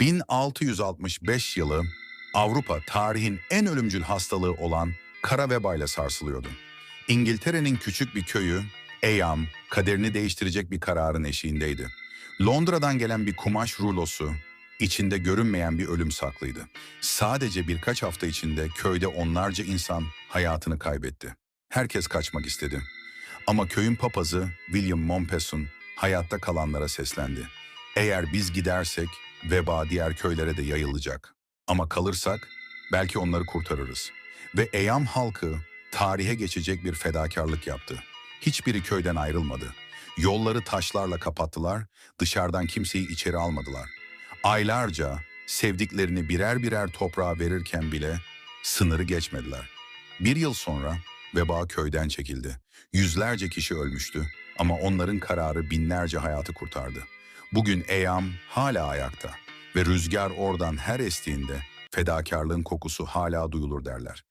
1665 yılı Avrupa tarihin en ölümcül hastalığı olan kara vebayla sarsılıyordu. İngiltere'nin küçük bir köyü, Eyam, kaderini değiştirecek bir kararın eşiğindeydi. Londra'dan gelen bir kumaş rulosu, içinde görünmeyen bir ölüm saklıydı. Sadece birkaç hafta içinde köyde onlarca insan hayatını kaybetti. Herkes kaçmak istedi. Ama köyün papazı William Mompesson hayatta kalanlara seslendi. Eğer biz gidersek veba diğer köylere de yayılacak. Ama kalırsak belki onları kurtarırız. Ve Eyam halkı tarihe geçecek bir fedakarlık yaptı. Hiçbiri köyden ayrılmadı. Yolları taşlarla kapattılar, dışarıdan kimseyi içeri almadılar. Aylarca sevdiklerini birer birer toprağa verirken bile sınırı geçmediler. Bir yıl sonra veba köyden çekildi. Yüzlerce kişi ölmüştü ama onların kararı binlerce hayatı kurtardı. Bugün Eyam hala ayakta ve rüzgar oradan her estiğinde fedakarlığın kokusu hala duyulur derler.